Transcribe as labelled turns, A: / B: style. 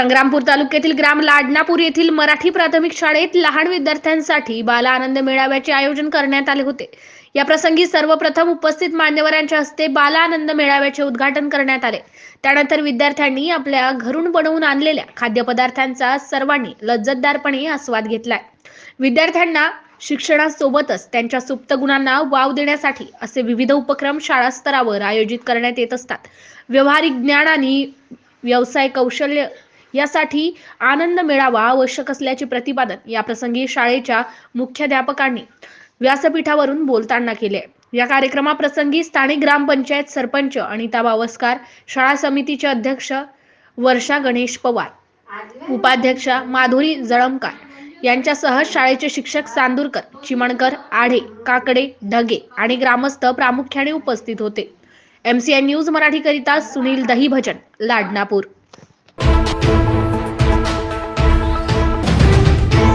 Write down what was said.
A: संग्रामपूर तालुक्यातील ग्राम लाडनापूर येथील मराठी प्राथमिक शाळेत लहान विद्यार्थ्यांसाठी बाला आनंद मेळाव्याचे आयोजन करण्यात आले होते. या प्रसंगी सर्वप्रथम उपस्थित मान्यवरांच्या हस्ते बाला आनंद मेळाव्याचे उद्घाटन करण्यात आले. त्यानंतर विद्यार्थ्यांनी आपल्या घरून बनवून आणलेल्या खाद्यपदार्थांचा सर्वांनी लज्जतदारपणे आस्वाद घेतलाय. विद्यार्थ्यांना शिक्षणासोबतच त्यांच्या सुप्त गुणांना वाव देण्यासाठी असे विविध उपक्रम शाळा स्तरावर आयोजित करण्यात येत असतात. व्यवहारिक ज्ञान आणि व्यवसाय कौशल्य यासाठी आनंद मिळावा आवश्यक असल्याचे प्रतिपादन या प्रसंगी शाळेच्या मुख्याध्यापकांनी व्यासपीठावरून बोलताना केले. या कार्यक्रमाप्रसंगी स्थानिक ग्रामपंचायत सरपंच अनिता बावस्कार शाळा समितीचे अध्यक्ष वर्षा गणेश पवार उपाध्यक्षा माधुरी जळमकार यांच्यासह शाळेचे शिक्षक चांदूरकर चिमणकर आढे काकडे ढगे आणि ग्रामस्थ प्रामुख्याने उपस्थित होते. एमसीआय न्यूज मराठीकरिता सुनील दहीभजन लाडनापूर.